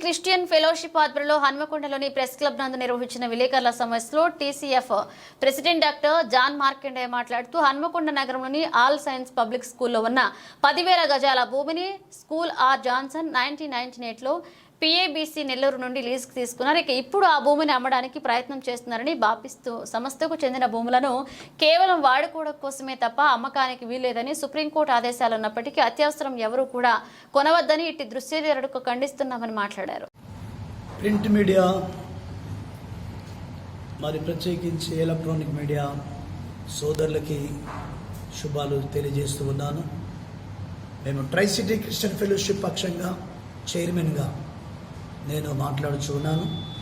Christian fellowship ఆధ్వర్యంలో హన్మకొండలోని press club నందు నిర్వహించిన విలేకరుల సమావేశంలో TCF president doctor John Markande మాట్లాడుతూ హన్మకొండ నగరంలోని ఆల్ సైన్స్ పబ్లిక్ స్కూల్లో ఉన్న పదివేల గజాల భూమిని school R Johnson nineteen ninety ఎయిట్లో పిఏబిసి నెల్లూరు నుండి లీజుకు తీసుకున్నారు. ఇక ఇప్పుడు ఆ భూమిని అమ్మడానికి ప్రయత్నం చేస్తున్నారని బాపిస్తూ సంస్థకు చెందిన భూములను కేవలం వాడుకోవడం కోసమే తప్ప అమ్మకానికి వీల్లేదని సుప్రీంకోర్టు ఆదేశాలు ఉన్నప్పటికీ అత్యవసరం ఎవరూ కూడా కొనవద్దని ఇట్టి దృశ్యదరుడుకు ఖండిస్తున్నామని మాట్లాడారు. ప్రింట్ మీడియా మరి ప్రత్యేకించి ఎలక్ట్రానిక్ మీడియా సోదరులకి శుభాలు తెలియజేస్తూ ఉన్నాను. మేము ట్రై సిటీ క్రిస్టియన్ ఫెలోషిప్ పక్షంగా చైర్మన్గా నేను మాట్లాడుచు ఉన్నాను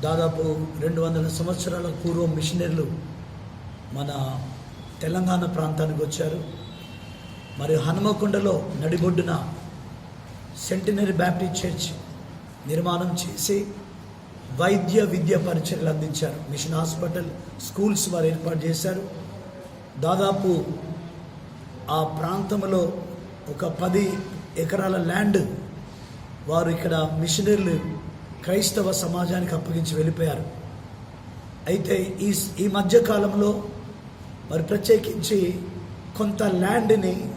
దాదాపు రెండు వందల సంవత్సరాల పూర్వం మిషనరీలు మన తెలంగాణ ప్రాంతానికి వచ్చారు. మరియు హనుమకొండలో నడిబొడ్డున సెంటినరీ బ్యాప్టిస్ట్ చర్చ్ నిర్మాణం చేసి వైద్య విద్య పరిచయలు అందించారు. మిషన్ హాస్పిటల్ స్కూల్స్ వారు ఏర్పాటు చేశారు. దాదాపు ఆ ప్రాంతంలో ఒక పది ఎకరాల ల్యాండ్ వారు ఇక్కడ మిషనరీలు క్రైస్తవ సమాజానికి అప్పగించి వెళ్ళిపోయారు. అయితే ఈ ఈ మధ్యకాలంలో మరి ప్రత్యేకించి కొంత ల్యాండ్ని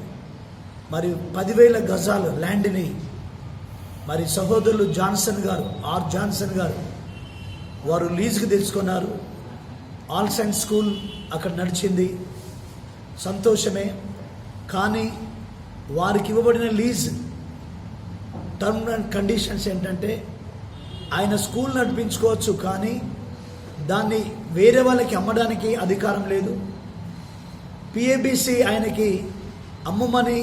మరి పదివేల గజాలు ల్యాండ్ని మరి సహోదరులు జాన్సన్ గారు ఆర్ జాన్సన్ గారు వారు లీజుకి తెచ్చుకున్నారు. ఆల్ సైన్స్ స్కూల్ అక్కడ నడిచింది. సంతోషమే. కానీ వారికి ఇవ్వబడిన లీజ్ టర్మ్ అండ్ కండిషన్స్ ఏంటంటే ఆయన స్కూల్ నడిపించుకోవచ్చు కానీ దాన్ని వేరే వాళ్ళకి అమ్మడానికి అధికారం లేదు. పిఏబిసి ఆయనకి అమ్మమని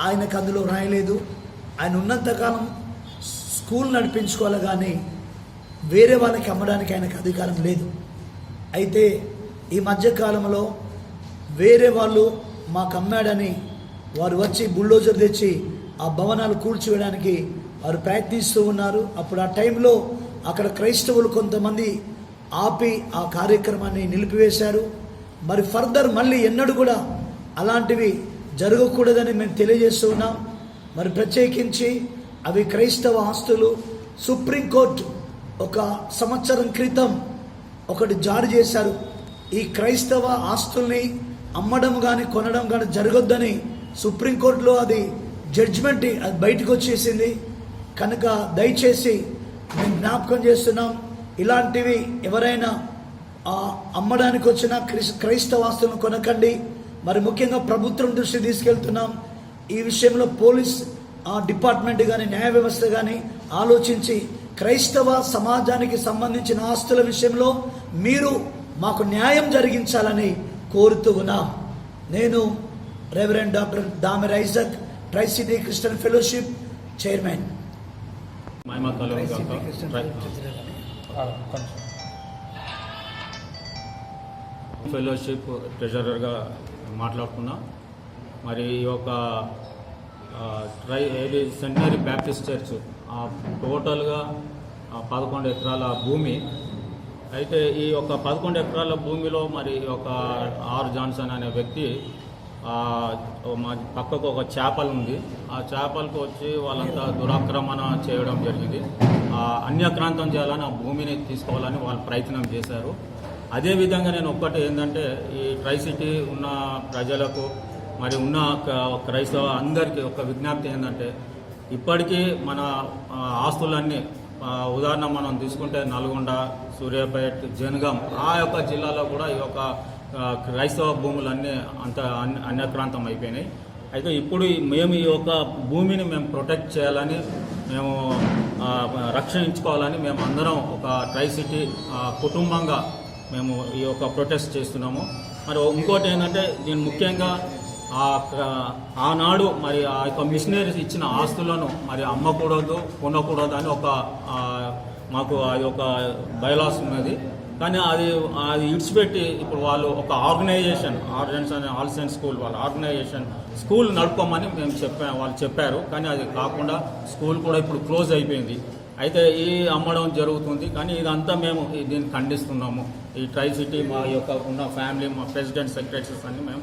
ఆయనకు అందులో రాయలేదు. ఆయన ఉన్నంతకాలం స్కూల్ నడిపించుకోవాలి కానీ వేరే వాళ్ళకి అమ్మడానికి ఆయనకు అధికారం లేదు. అయితే ఈ మధ్యకాలంలో వేరే వాళ్ళు మాకు అమ్మాడని వారు వచ్చి బుల్డోజర్ తెచ్చి ఆ భవనాలు కూల్చివేయడానికి వారు ప్రయత్నిస్తూ ఉన్నారు. అప్పుడు ఆ టైంలో అక్కడ క్రైస్తవులు కొంతమంది ఆపి ఆ కార్యక్రమాన్ని నిలిపివేశారు. మరి ఫర్దర్ మళ్ళీ ఎన్నడూ కూడా అలాంటివి జరగకూడదని మేము తెలియజేస్తూ ఉన్నాం. మరి ప్రత్యేకించి అవి క్రైస్తవ ఆస్తులు సుప్రీంకోర్టు ఒక సంవత్సరం క్రితం ఒకటి జారీ చేశారు. ఈ క్రైస్తవ ఆస్తుల్ని అమ్మడం కానీ కొనడం కానీ జరగొద్దని సుప్రీంకోర్టులో అది జడ్జిమెంట్ అది బయటకు వచ్చేసింది. కనుక దయచేసి మేము జ్ఞాపకం చేస్తున్నాం ఇలాంటివి ఎవరైనా అమ్మడానికి వచ్చిన క్రిస్ క్రైస్తవ ఆస్తులను కొనకండి. మరి ముఖ్యంగా ప్రభుత్వం దృష్టి తీసుకెళ్తున్నాం. ఈ విషయంలో పోలీస్ ఆ డిపార్ట్మెంట్ కానీ న్యాయ వ్యవస్థ కానీ ఆలోచించి క్రైస్తవ సమాజానికి సంబంధించిన ఆస్తుల విషయంలో మీరు మాకు న్యాయం జరిగించాలని కోరుతూ ఉన్నాం. నేను reverend doctor Damer Isaac tri city Christian fellowship chairman. Fellowship ట్రెజరర్గా మాట్లాడుకున్నా. మరి ఈ యొక్క ట్రై ఏది సెంటనరీ బ్యాప్టిస్ట్ చర్చ్ ఆ టోటల్గా పదకొండు ఎకరాల భూమి. అయితే ఈ యొక్క పదకొండు ఎకరాల భూమిలో మరి యొక్క ఆర్ జాన్సన్ అనే వ్యక్తి మా పక్కకు ఒక చేపలు ఉంది. ఆ చేపలకు వచ్చి వాళ్ళంతా దురాక్రమణ చేయడం జరిగింది. అన్యక్రాంతం చేయాలని ఆ భూమిని తీసుకోవాలని వాళ్ళు ప్రయత్నం చేశారు. అదేవిధంగా నేను ఒక్కటి ఏంటంటే ఈ ట్రై సిటీ ఉన్న ప్రజలకు మరి ఉన్న క్రైస్తవ అందరికీ ఒక విజ్ఞప్తి ఏంటంటే ఇప్పటికీ మన ఆస్తులన్నీ ఉదాహరణ మనం తీసుకుంటే నల్గొండ సూర్యాపేట్ జనగాం ఆ యొక్క జిల్లాలో కూడా ఈ యొక్క క్రైస్తవ భూములన్నీ అంత అన్యక్రాంతం అయిపోయినాయి. అయితే ఇప్పుడు మేము ఈ యొక్క భూమిని మేము ప్రొటెక్ట్ చేయాలని మేము రక్షించుకోవాలని మేము అందరం ఒక ట్రై సిటీ కుటుంబంగా మేము ఈ యొక్క ప్రొటెస్ట్ చేస్తున్నాము. మరి ఇంకోటి ఏంటంటే దీని ముఖ్యంగా ఆ ఆనాడు మరి ఆ యొక్క మిషనరీస్ ఇచ్చిన ఆస్తులను మరి అమ్మకూడదు కొనకూడదు అని ఒక మాకు ఆ యొక్క బయలాస్ ఉన్నది. కానీ అది అది ఇడిచిపెట్టి ఇప్పుడు వాళ్ళు ఒక ఆర్గనైజేషన్ ఆర్గనైజేషన్ అనే సైన్స్ స్కూల్ వాళ్ళ ఆర్గనైజేషన్ స్కూల్ నడుపుకోమని మేము చెప్పా వాళ్ళు చెప్పారు. కానీ అది కాకుండా స్కూల్ కూడా ఇప్పుడు క్లోజ్ అయిపోయింది. అయితే ఈ అమ్మడం జరుగుతుంది. కానీ ఇదంతా మేము దీన్ని ఖండిస్తున్నాము. ఈ ట్రై సిటీ మా యొక్క ఉన్న ఫ్యామిలీ మా ప్రెసిడెంట్ సెక్రటరీస్ అన్ని మేము